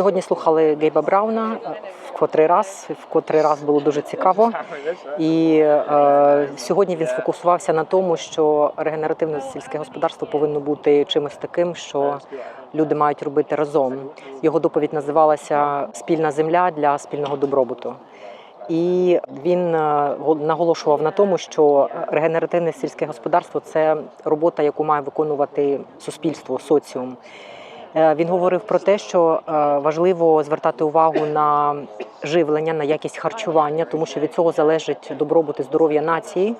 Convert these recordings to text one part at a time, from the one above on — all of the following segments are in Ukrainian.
Сьогодні слухали Гейба Брауна е, в котрий раз, в котрий раз було дуже цікаво. І е, сьогодні він сфокусувався на тому, що регенеративне сільське господарство повинно бути чимось таким, що люди мають робити разом. Його доповідь називалася Спільна земля для спільного добробуту. І він е, наголошував на тому, що регенеративне сільське господарство це робота, яку має виконувати суспільство, соціум. Е, Він говорив про те, що е, важливо звертати увагу на живлення, на якість харчування, тому що від цього залежить добробут і здоров'я нації,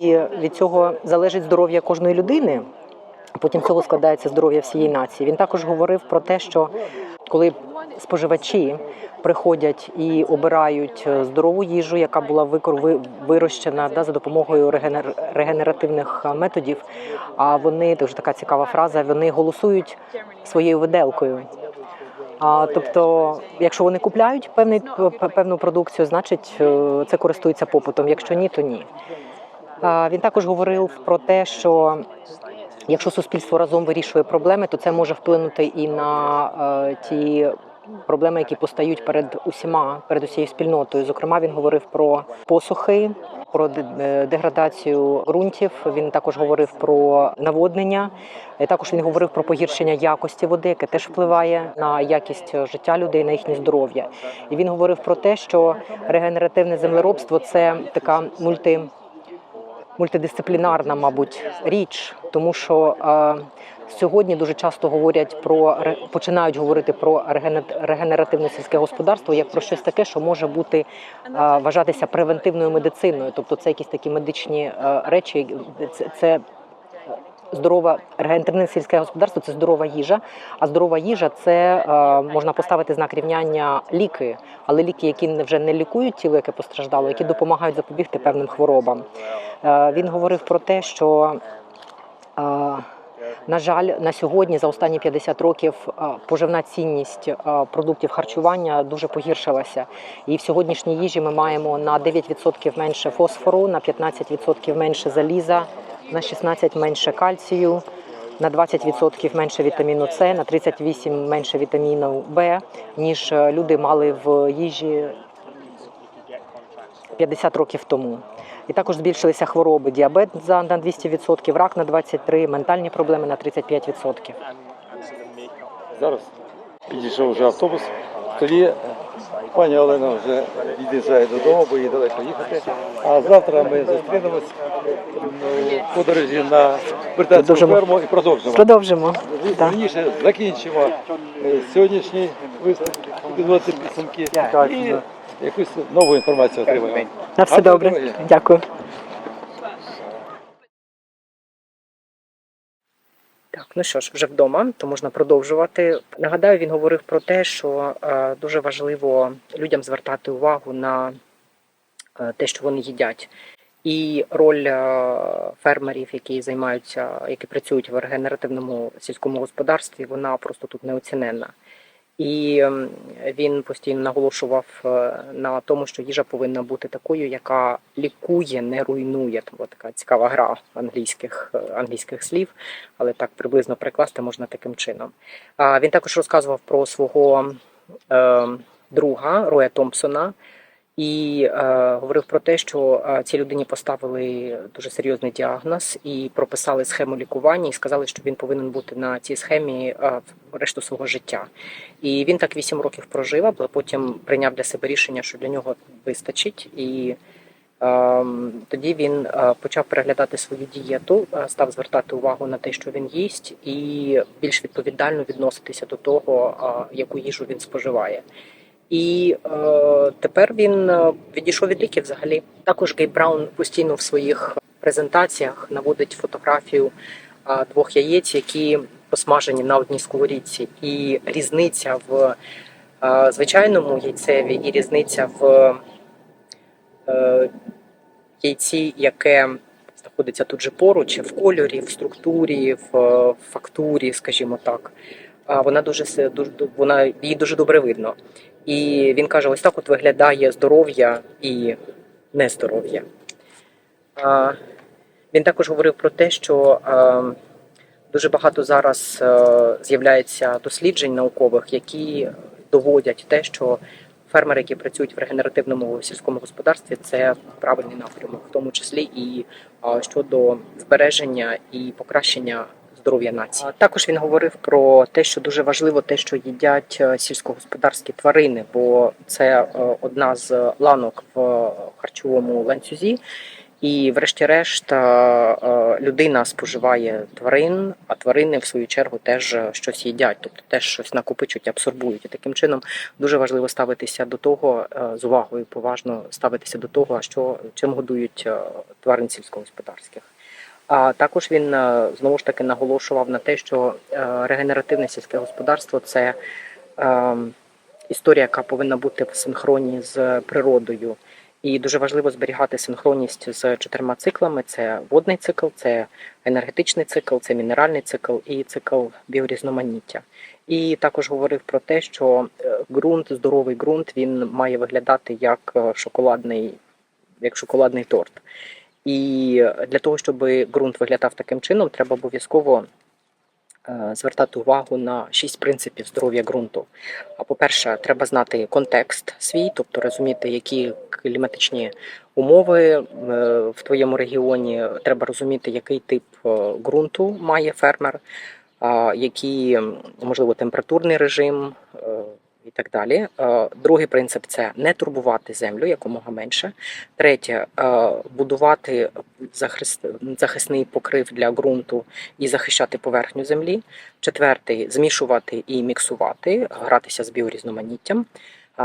і від цього залежить здоров'я кожної людини. Потім цього складається здоров'я всієї нації. Він також говорив про те, що коли споживачі приходять і обирають е, здорову їжу, яка була вирощена да, за допомогою регенер- регенеративних е, методів. А вони дуже така цікава фраза. Вони голосують своєю виделкою. А, тобто, якщо вони купляють певний певну продукцію, значить е, це користується попитом. Якщо ні, то ні. А, Він також говорив про те, що якщо суспільство разом вирішує проблеми, то це може вплинути і на е, ті проблеми, які постають перед усіма, перед усією спільнотою. Зокрема, він говорив про посухи, про е, деградацію ґрунтів. Він також говорив про наводнення. Також він говорив про погіршення якості води, яке теж впливає на якість життя людей, на їхнє здоров'я. І він говорив про те, що регенеративне землеробство це така мульти мультидисциплінарна, мабуть, річ, тому що е, сьогодні дуже часто говорять про починають говорити про регене- регенеративне сільське господарство як про щось таке, що може бути е, вважатися превентивною медициною, тобто це якісь такі медичні е, речі, це. це Здорова регенеративне сільське господарство це здорова їжа. А здорова їжа це е, можна поставити знак рівняння ліки, але ліки, які вже не лікують тіло, яке постраждало, які допомагають запобігти певним хворобам. Е, Він говорив про те, що, е, на жаль, на сьогодні, за останні 50 років, поживна цінність продуктів харчування дуже погіршилася. І в сьогоднішній їжі ми маємо на 9% менше фосфору, на 15% менше заліза, на 16% менше кальцію. На 20% менше вітаміну С, на 38% менше вітаміну В, ніж е, люди мали в їжі 50 років тому. І також збільшилися хвороби: діабет за на 200%, рак на 23%, ментальні проблеми на 35%. Зараз підійшов вже автобус. Тоді пані Олена вже від'їжджає додому, бо їй далеко їхати. А завтра ми зустрінемось в подорожі на британську Продовжимо. ферму і продовжимо. Продовжимо. Так. Вірніше закінчимо е, сьогоднішній виступ, підводити підсумки і якусь нову інформацію отримаємо. На все Гарної добре. дороги. Дякую. Так, ну що ж, вже вдома, то можна продовжувати. Нагадаю, він говорив про те, що е, дуже важливо людям звертати увагу на е, те, що вони їдять. І роль е, фермерів, які займаються, які працюють в регенеративному сільському господарстві, вона просто тут неоціненна. І ем, він постійно наголошував е, на тому, що їжа повинна бути такою, яка лікує, не руйнує. Тому така цікава гра англійських е, англійських слів, але так приблизно прикласти можна таким чином. Він також розказував про свого е, друга Роя Томпсона. І е, говорив про те, що е, цій людині поставили дуже серйозний діагноз і прописали схему лікування, і сказали, що він повинен бути на цій схемі е, решту свого життя. І він так 8 років прожив, але потім прийняв для себе рішення, що для нього вистачить. І е, тоді він е, почав переглядати свою дієту, е, став звертати увагу на те, що він їсть, і більш відповідально відноситися до того, е, яку їжу він споживає. І е, тепер він е, відійшов від ліків взагалі. Також Гей Браун постійно в своїх презентаціях наводить фотографію е, двох яєць, які посмажені на одній сковорідці. І різниця в е, звичайному яйцеві, і різниця в е, яйці, яке знаходиться тут же поруч, в кольорі, в структурі, в е, фактурі, скажімо так. Вона дуже дуже вона її дуже добре видно. І він каже: ось так от виглядає здоров'я і нездоров'я. Він також говорив про те, що дуже багато зараз е, з'являється досліджень наукових, які доводять те, що фермери, які працюють в регенеративному сільському господарстві, це правильний напрямок, в тому числі і щодо збереження і покращення здоров'я нації. Також він говорив про те, що дуже важливо те, що їдять е, сільськогосподарські тварини, бо це е, одна з ланок в харчовому ланцюзі. І, врешті-решт, е, е, людина споживає тварин, а тварини, в свою чергу, теж е, щось їдять, тобто теж щось накопичують, абсорбують. І таким чином дуже важливо ставитися до того е, з увагою, поважно ставитися до того, що чим годують е, тварин сільськогосподарських. А також він е, знову ж таки наголошував на те, що е, регенеративне сільське господарство це е, історія, яка повинна бути в синхроні з природою. І дуже важливо зберігати синхронність з чотирма циклами: це водний цикл, це енергетичний цикл, це мінеральний цикл і цикл біорізноманіття. І також говорив про те, що ґрунт, здоровий ґрунт, він має виглядати як шоколадний, як шоколадний торт. І для того, щоб ґрунт виглядав таким чином, треба обов'язково е, звертати увагу на шість принципів здоров'я ґрунту. А по-перше, треба знати контекст свій, тобто розуміти, які кліматичні умови е, в твоєму регіоні. Треба розуміти, який тип е, ґрунту має фермер, який можливо температурний режим. Е, І так далі. Е, Другий принцип це не турбувати землю якомога менше. Третє е, будувати захисний покрив для ґрунту і захищати поверхню землі. Четвертий змішувати і міксувати, гратися з біорізноманіттям.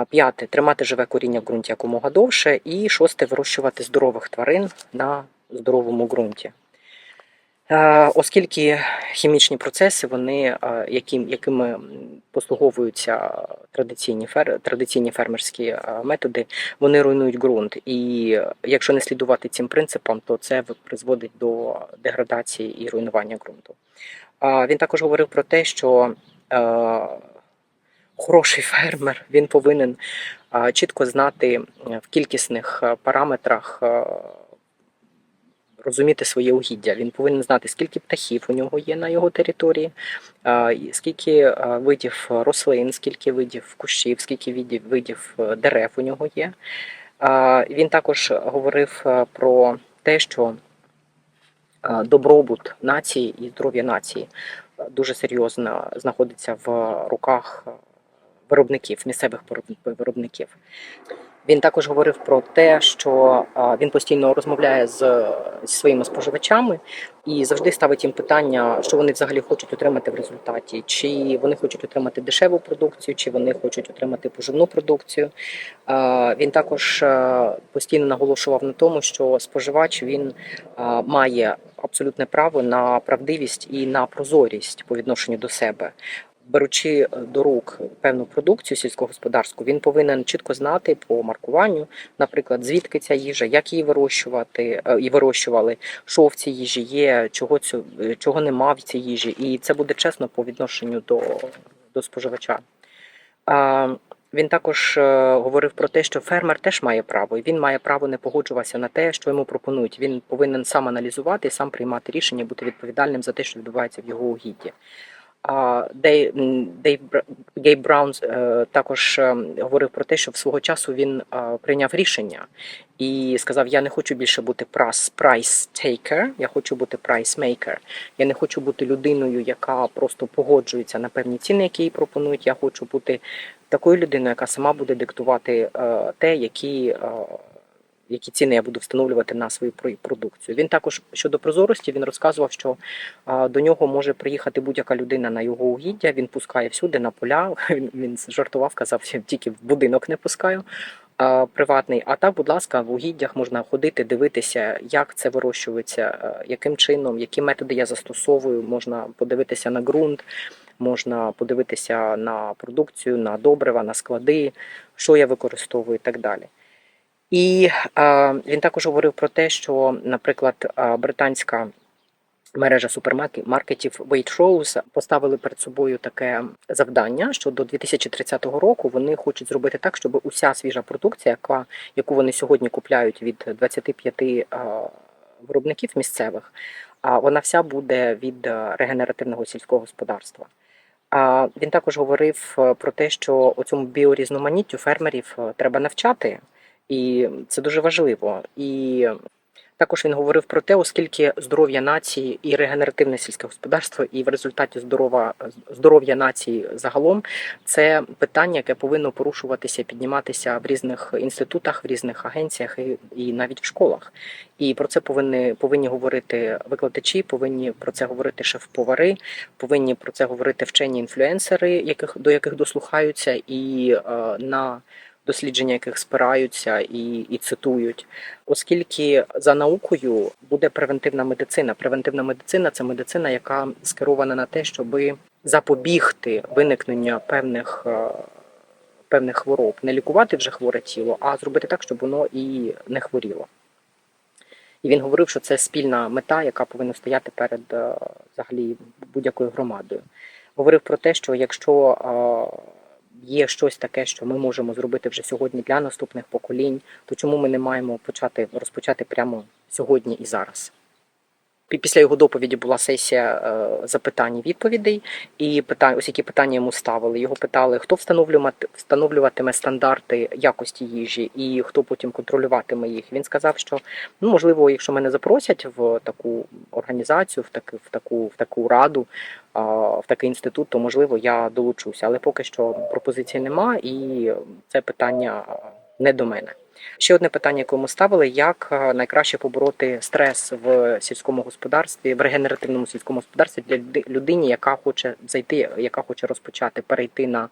П'яте тримати живе коріння в ґрунті якомога довше. І шосте вирощувати здорових тварин на здоровому ґрунті. Е, Оскільки хімічні процеси, вони е, яким, якими послуговуються традиційні фер, традиційні фермерські е, методи, вони руйнують ґрунт. І якщо не слідувати цим принципам, то це призводить до деградації і руйнування ґрунту. Він також говорив про те, що хороший фермер він повинен чітко знати в кількісних параметрах. Розуміти своє угіддя. Він повинен знати, скільки птахів у нього є на його території, скільки видів рослин, скільки видів кущів, скільки видів, е, дерев у нього є. Він також говорив е, про те, що е, добробут нації і здоров'я нації дуже серйозно знаходиться в руках виробників, місцевих виробників. Він також говорив про те, що він постійно розмовляє з, зі своїми споживачами і завжди ставить їм питання, що вони взагалі хочуть отримати в результаті, чи вони хочуть отримати дешеву продукцію, чи вони хочуть отримати поживну продукцію. Він також постійно наголошував на тому, що споживач він має абсолютне право на правдивість і на прозорість по відношенню до себе. Беручи до рук певну продукцію сільськогосподарську, він повинен чітко знати по маркуванню, наприклад, звідки ця їжа, як її вирощувати е, і вирощували, що в цій їжі є, чого цю е, чого нема в цій їжі, і це буде чесно по відношенню до, до споживача. Він також е, говорив про те, що фермер теж має право, і він має право не погоджуватися на те, що йому пропонують. Він повинен сам аналізувати, сам приймати рішення, бути відповідальним за те, що відбувається в його угідді. Дей, Бра- Гейб Браун е, також е, говорив про те, що в свого часу він е, прийняв рішення і сказав: Я не хочу більше бути taker, я хочу бути maker. Я не хочу бути людиною, яка просто погоджується на певні ціни, які їй пропонують. Я хочу бути такою людиною, яка сама буде диктувати те, які. Які ціни я буду встановлювати на свою про- продукцію. Він також щодо прозорості він розказував, що до нього може приїхати будь-яка людина на його угіддя. Він пускає всюди на поля. Він, він жартував, казав, що тільки в будинок не пускаю. Приватний, а так, будь ласка, в угіддях можна ходити, дивитися, як це вирощується, е, яким чином, які методи я застосовую. Можна подивитися на ґрунт, можна подивитися на продукцію, на добрива, на склади, що я використовую і так далі. І е, він також говорив про те, що, наприклад, е, британська мережа супермаркетів Waitrose поставили перед собою таке завдання, що до 2030 року вони хочуть зробити так, щоб уся свіжа продукція, яка яку вони сьогодні купляють від 25 е, виробників місцевих, а вона вся буде від е, регенеративного сільського господарства. А він також говорив е, про те, що у цьому біорізноманіттю фермерів треба навчати, і це дуже важливо. І також він говорив про те, оскільки здоров'я нації і регенеративне сільське господарство, і в результаті здорова здоров'я нації загалом це питання, яке повинно порушуватися, підніматися в різних інститутах, в різних агенціях і, і навіть в школах. І про це повинні повинні говорити викладачі, повинні про це говорити шеф-повари, повинні про це говорити вчені інфлюенсери, яких до яких дослухаються, і е, на дослідження яких спираються і, і цитують, оскільки за наукою буде превентивна медицина. Превентивна медицина це медицина, яка скерована на те, щоб запобігти виникнення певних. е, Певних хвороб не лікувати вже хворе тіло, а зробити так, щоб воно і не хворіло. І він говорив, що це спільна мета, яка повинна стояти перед е, взагалі будь-якою громадою. Говорив про те, що якщо е, є щось таке, що ми можемо зробити вже сьогодні для наступних поколінь, то чому ми не маємо почати розпочати прямо сьогодні і зараз? Пі- Після його доповіді була сесія е, запитань і відповідей, і питань, ось які питання йому ставили. Його питали, хто встановлювати, встановлюватиме стандарти якості їжі і хто потім контролюватиме їх. Він сказав, що ну можливо, якщо мене запросять в таку організацію, в таку, в таку, в таку раду, в такий інститут, то можливо я долучуся. Але поки що пропозицій нема, і це питання не до мене. Ще одне питання, яке ми ставили: як е, найкраще побороти стрес в сільському господарстві, в регенеративному сільському господарстві для людині, яка хоче зайти, яка хоче розпочати перейти на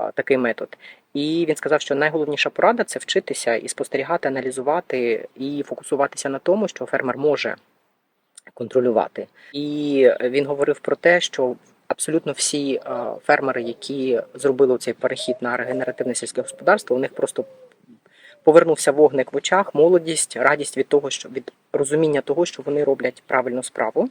е, такий метод. І він сказав, що найголовніша порада це вчитися і спостерігати, аналізувати і фокусуватися на тому, що фермер може контролювати. І він говорив про те, що абсолютно всі е, фермери, які зробили цей перехід на регенеративне сільське господарство, у них просто повернувся вогник в очах, молодість, радість від того, що від розуміння того, що вони роблять правильну справу.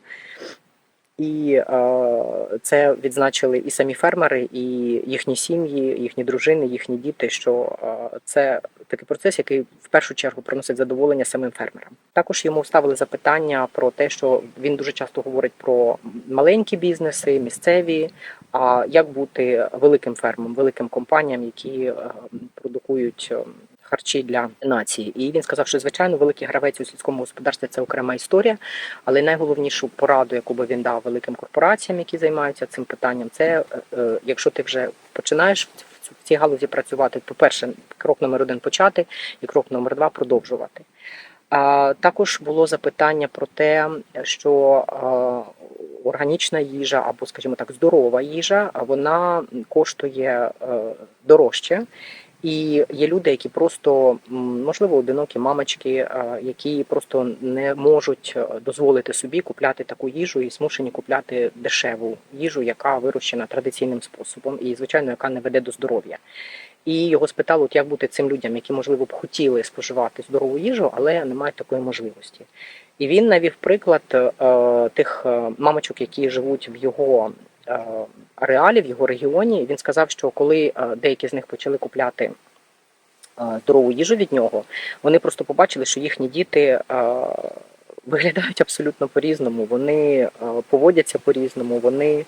І е, це відзначили і самі фермери, і їхні сім'ї, їхні дружини, їхні діти. Що е, це такий процес, який в першу чергу приносить задоволення самим фермерам. Також йому ставили запитання про те, що він дуже часто говорить про маленькі бізнеси, місцеві. А як бути великим фермом, великим компаніям, які е, продукують е, харчі для нації? І він сказав, що звичайно великий гравець у сільському господарстві це окрема історія. Але найголовнішу пораду, яку би він дав великим корпораціям, які займаються цим питанням, це е, е, якщо ти вже починаєш в цій галузі працювати, то перше крок номер один почати, і крок номер два продовжувати. А також було запитання про те, що органічна їжа або, скажімо так, здорова їжа, вона коштує е, дорожче. І є люди, які просто можливо одинокі мамочки, які просто не можуть е, дозволити собі купляти таку їжу і змушені купляти дешеву їжу, яка вирощена традиційним способом, і звичайно, яка не веде до здоров'я. І його спитали, от як бути цим людям, які можливо б хотіли споживати здорову їжу, але не мають такої можливості. І він навів приклад е, тих е, мамочок, які живуть в його ареалі, в його регіоні. Він сказав, що коли е, деякі з них почали купляти е, здорову їжу від нього, вони просто побачили, що їхні діти е, виглядають абсолютно по-різному, вони е, поводяться по-різному, вони,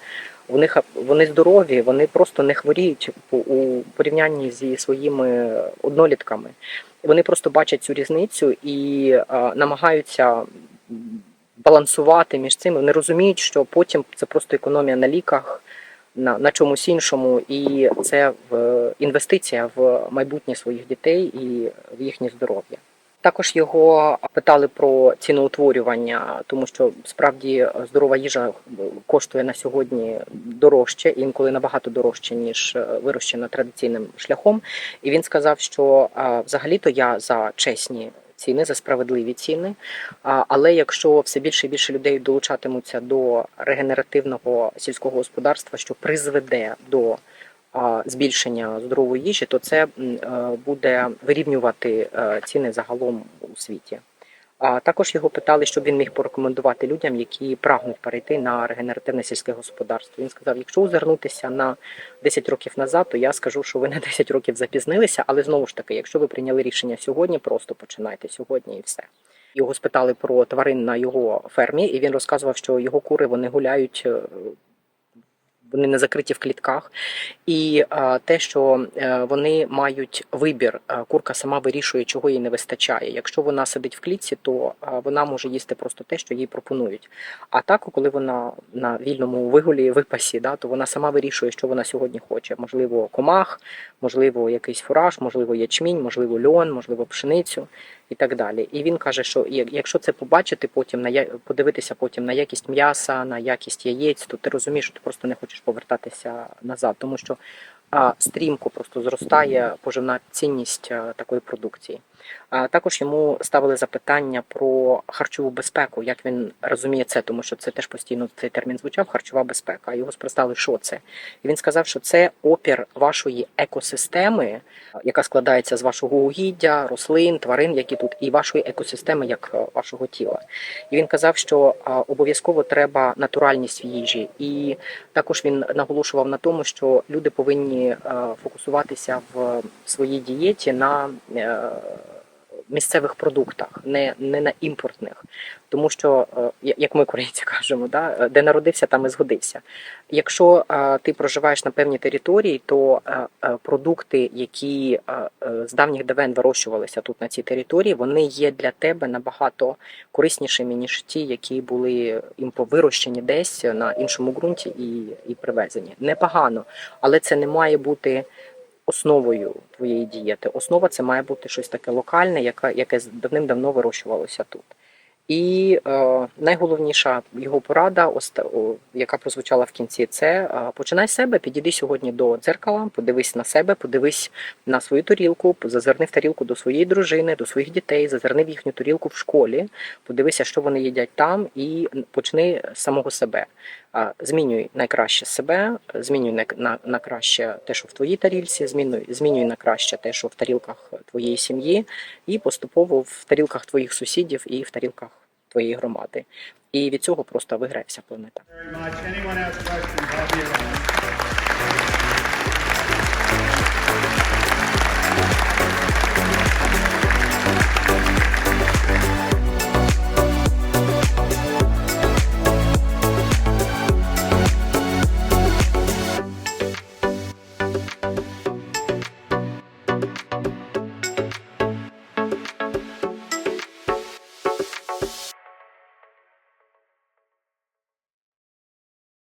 них, вони здорові, вони просто не хворіють у порівнянні зі своїми однолітками. Вони просто бачать цю різницю і е, намагаються балансувати між цим. Вони розуміють, що потім це просто економія на ліках, на, на чомусь іншому, і це в інвестиція в майбутнє своїх дітей і в їхнє здоров'я. Також його питали про ціноутворювання, тому що справді здорова їжа коштує на сьогодні дорожче, інколи набагато дорожче ніж вирощена традиційним шляхом. І він сказав, що взагалі-то я за чесні ціни, за справедливі ціни. Але якщо все більше і більше людей долучатимуться до регенеративного сільського господарства, що призведе до збільшення здорової їжі, то це е, буде вирівнювати е, ціни загалом у світі. А також його питали, що він міг порекомендувати людям, які прагнуть перейти на регенеративне сільське господарство. Він сказав: якщо озирнутися на 10 років назад, то я скажу, що ви на 10 років запізнилися, але знову ж таки, якщо ви прийняли рішення сьогодні, просто починайте сьогодні і все. Його спитали про тварин на його фермі, і він розказував, що його кури вони гуляють е, вони не закриті в клітках. І е, те, що е, вони мають вибір, е, курка сама вирішує, чого їй не вистачає. Якщо вона сидить в клітці, то вона може їсти просто те, що їй пропонують. А так, коли вона на вільному вигулі випасі, да, то вона сама вирішує, що вона сьогодні хоче. Можливо, комах, можливо, якийсь фураж, можливо, ячмінь, можливо, льон, можливо, пшеницю і так далі. І він каже, що якщо це побачити потім на подивитися потім на якість м'яса, на якість яєць, то ти розумієш, що ти просто не хочеш повертатися назад, тому що стрімко просто зростає поживна цінність такої продукції. Також йому ставили запитання про харчову безпеку, як він розуміє це, тому що це теж постійно цей термін звучав харчова безпека. Його спростали, що це. І він сказав, що це опір вашої екосистеми, яка складається з вашого угіддя, рослин, тварин, які тут, і вашої екосистеми, як е, вашого тіла. І він казав, що обов'язково треба натуральність в їжі, і також він наголошував на тому, що люди повинні е, фокусуватися в своїй дієті на е, місцевих продуктах, не, не на імпортних. Тому що, е, як ми українці кажемо, да, е, де народився, там і згодився. Якщо е, ти проживаєш на певній території, то продукти, які з давніх давен вирощувалися тут на цій території, вони є для тебе набагато кориснішими, ніж ті, які були вирощені десь на іншому ґрунті і, і привезені. Непогано, але це не має бути основою твоєї дієти. Основа це має бути щось таке локальне, яке, яке давним-давно вирощувалося тут. І е, найголовніша його порада, оста- о, яка прозвучала в кінці, це е, починай себе, підійди сьогодні до дзеркала, подивись на себе, подивись на свою тарілку, зазирни в тарілку до своєї дружини, до своїх дітей, зазирни в їхню тарілку в школі, подивися, що вони їдять там, і почни з самого себе. Змінюй найкраще себе, змінюй на, на, на краще те, що в твоїй тарілці, змінюй, змінюй на краще те, що в тарілках твоєї сім'ї, і поступово в тарілках твоїх сусідів і в тарілках твоєї громади. І від цього просто виграє вся планета. much.